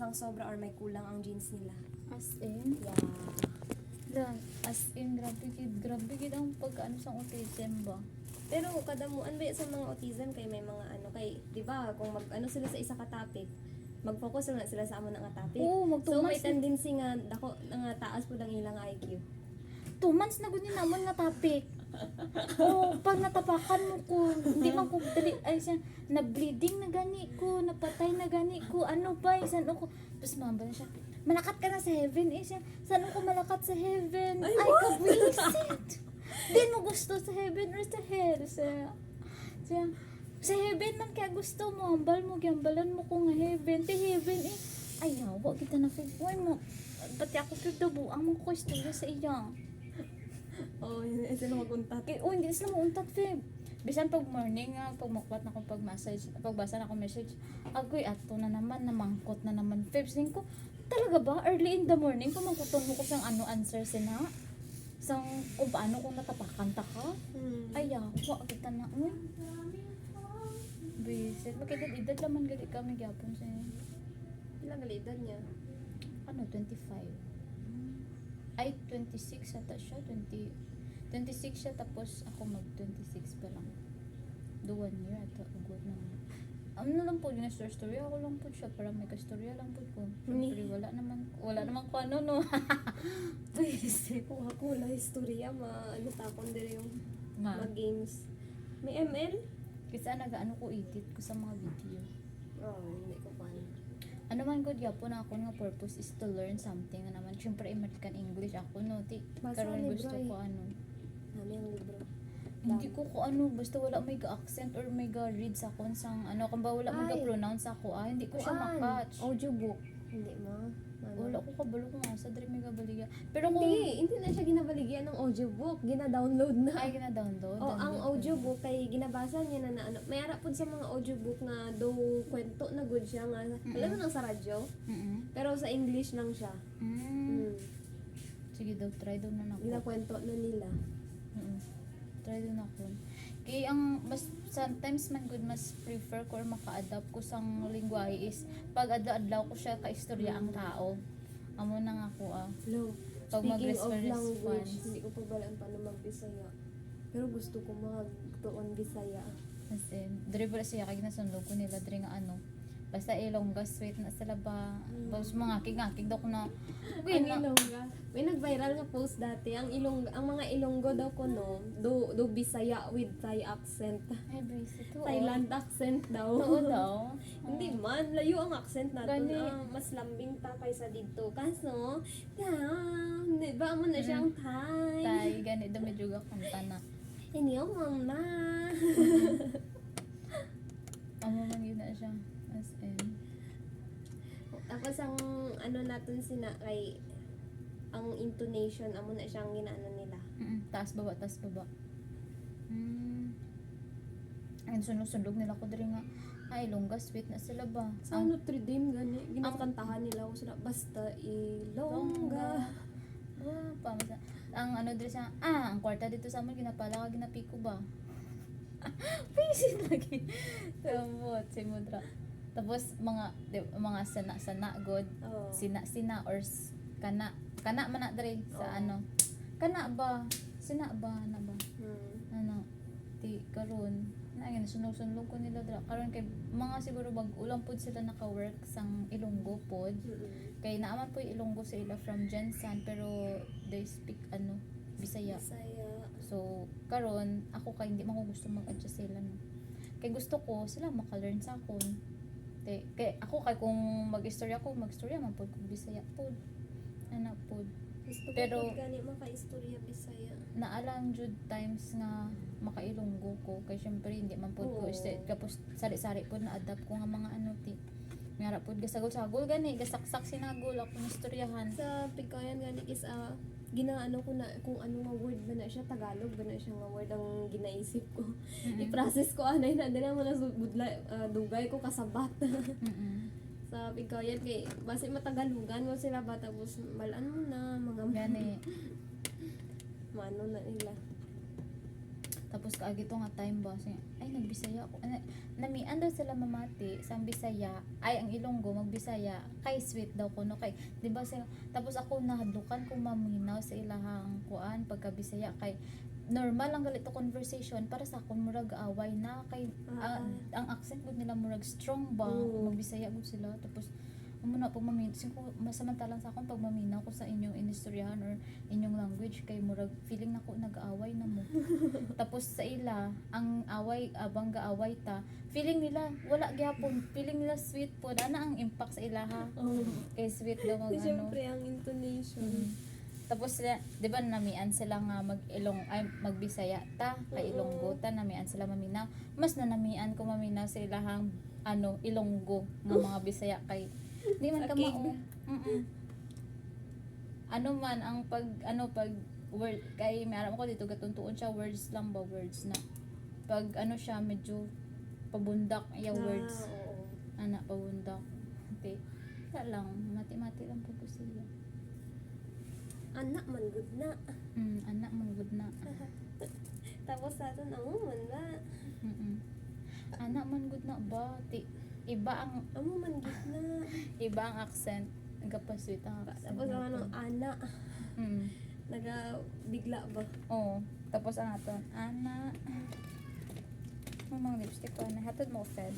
sang sobra or may kulang ang jeans nila. As in, Yeah. lang, as in, grabe gid, grabe gid ang pagkaano sa autism ba? Pero kada mo ano ba sa mga autism kay may mga ano kay 'di ba kung mag ano sila sa isa ka topic mag-focus na sila sa amo nga topic. Oo, so may tendency nga dako nga taas pud ang ilang IQ. Two months na gud ni namon nga topic. Oh, pag natapakan mo ko, hindi man ko dali, ay siya, na bleeding na gani ko, napatay na gani ko, ano ba, isan ako, tapos mamba na siya, malakat ka na sa heaven, eh siya, saan ako malakat sa heaven? Ay, Ay, kabwisit! Di mo gusto sa heaven or sa hell? Siya, siya, sa heaven man kaya gusto mo, ambal mo, gambalan mo ko nga heaven, ti heaven eh, ay, wag kita na figure mo, pati ako pigdabo, ang mga ko sa iya. Oh, yun sila maguntat. Eh, oh, hindi sila mauntat, Feb. Bisan pag morning nga, pag makwat na akong pag message, pagbasa na akong message, agoy, ato na naman, namangkot na naman, Feb. Sabi ko, talaga ba? Early in the morning, pamangkuton mo ko sang ano answer sina? Sang kung paano kung natapakan ta ka? Hmm. Ay, ako, kita na, uy. Bisit. Magkidad-idad laman gali kami gyapon sa ilang edad niya? ano, 25. Ay, 26 ata siya. 20, 26 siya tapos ako mag 26 pa lang. Do one year ata. Good na. Ano lang po, yung story story ako lang po siya para may kastorya lang po ko. Siyempre, wala naman, wala naman ko ano no. Please. Kung ako wala istorya ma ano takon dire yung Ma, mag games. May ML? kasi nag-ano ko edit ko sa mga video. Oh, hindi ko pa. Ano man ko gyapon ako nga purpose is to learn something na naman. Siyempre, American English ako no. Ti, karon gusto ko ano. Nami ang libro. Hindi ko ko ano, basta wala may ga-accent or may ga-read sa akon sang ano, kung ba wala may Ay. ga-pronounce ako, ah, hindi ko siya makatch. Audiobook. Hindi ma. Ano? Wala ko kabalo kung asa diri may gabaligya. Pero kung Hindi, hindi na siya ginabaligyan ng audiobook. Gina-download na. ay gina-download. O, ang ko. audiobook kay ginabasa niya na, na ano, may ara pud sa mga audiobook na do kwento good siya nga. Alam mo nang sa radyo, Mm-mm. pero sa English lang siya. Mm. Mm. Sige daw, try daw na nako. Ginakwento na nila. Mm. Try daw na ako. Kay ang mas sometimes man good mas prefer ko or maka-adapt ko sang lingwahe is pag adlaw ko siya ka istorya ang tao. Amo na nga ako ah. Hello. Pag Speaking of mag-response. language, hindi ko pa balaan paano mag-Bisaya. Pero gusto ko mag-tuon Bisaya. As in, diri pala siya kay nasundog ko nila diri nga ano. Basta ilongga sweet na sila ba. Mm. Tapos mga kingakig daw ko na. Ang Uy, na, Ilongga. May nag-viral nga post dati. Ang Ilongga, ang mga Ilonggo daw ko no, do, do Bisaya with Thai accent. ay, brace ito. Thailand accent daw. Oo daw. Hindi man, layo ang accent natin. Gani. Ah, mas lambing ta kaysa dito. Kaso, yeah, di ba mo na siyang Thai? Tay, gani daw medyo kanta na. Ako mama. Amo man yun na siya. As in. Tapos ang ano natin sina kay ang intonation amo na siyang ginaano nila. Mm, taas baba, taas baba. Hmm. Ang sunog-sunog nila ko diri nga. Ay, longga sweet na sila ba? Sa Ang Notre Dame gani, ginakantahan nila ko sila basta ilongga. Ah, pamasa. Ang ano dito sa ah, ang kwarta dito sa amin ginapala ka ginapiko ba? Pisit lagi. Samot si Mudra. Tapos mga di, mga sana sana god Oh. sina sina or s- kana kana man na diri sa Oo. ano. Kana ba? Sina ba na ba? Hmm. Ano? Ti karon na yun sunog-sunog ko nila dra karon kay mga siguro bag ulang pud sila naka-work sang Ilonggo pod Mm-mm. kay naaman po Ilonggo sa ila from Jensan pero they speak ano Bisaya. Bisaya. So karon ako kay hindi man ko gusto mag-adjust sa ila no. Kay gusto ko sila maka-learn sa akon. Kay, kay ako kay kung mag-istorya ko, mag-istorya man pod kung Bisaya pod. Ana pod. Gusto Pero- ko gani maka-istorya Bisaya. Naalang jud times nga makailonggo ko kay syempre hindi man pod ko este tapos sari-sari pod na adapt ko nga mga ano ti. Ngara pod gasagol-sagol gani gasaksak sinagol ako istoryahan. Sa Pikayan gani is ah ginaano ko na kung ano nga word ba na siya Tagalog ba na siya nga word ang ginaisip ko. I-process ko anay na dala mo na budlay ah, dugay ko kasabat. Mm-mm. sa Pikayan kay base matagalugan mo sila ba tapos malan mo na mga Gani. mano na nila. Tapos kaagi to nga time ba siya ay nagbisaya ako. Ana- namian daw sila mamati sa Bisaya ay ang Ilonggo magbisaya kay sweet daw kuno kay di ba sila tapos ako nahadlukan kung maminaw sa ilahang kuan pagka Bisaya kay normal ang galito conversation para sa akon murag away na kay Ah, ang, ang accent gud nila murag strong ba Oo. magbisaya gud sila. Tapos amo na pag mamin sin ko masamantalang sa akong pag maminaw ko sa inyong inistoryahan or inyong language kay murag feeling nako nag-aaway na mo tapos sa ila ang away abang gaaway ta feeling nila wala gyapon feeling nila sweet po ana ang impact sa ilaha Oh. kay sweet daw mag ano Siyempre, ang intonation. Mm. Tapos sila, 'di ba namian sila nga mag-ilong ay magbisaya ta kay. Ilonggo ta namian sila maminaw. Mas nanamian ko maminaw sa ilahang ano Ilonggo nga mga Bisaya kay di man ka Akig. mao. Mm-mm. Ano man ang pag ano pag word kay may ko dito gatuntuon siya words lang ba words na pag ano siya medyo pabundak iya Ah, words oo. ana pabundak. Okay. Wala lang, mati-mati lang po po siya. Anak man good na. Mm, anak man good na. Tapos sa aton ang man ba? Mm-mm. Anak man good na ba? Ti, iba ang Amo man good na. iba ang accent. Nagapasweet ang accent. Tapos ang ano, natin. ana. Mm. Naga bigla ba? Oo. Tapos ang aton, ana. Ang mga lipstick ko na. Hatod mo, Fed.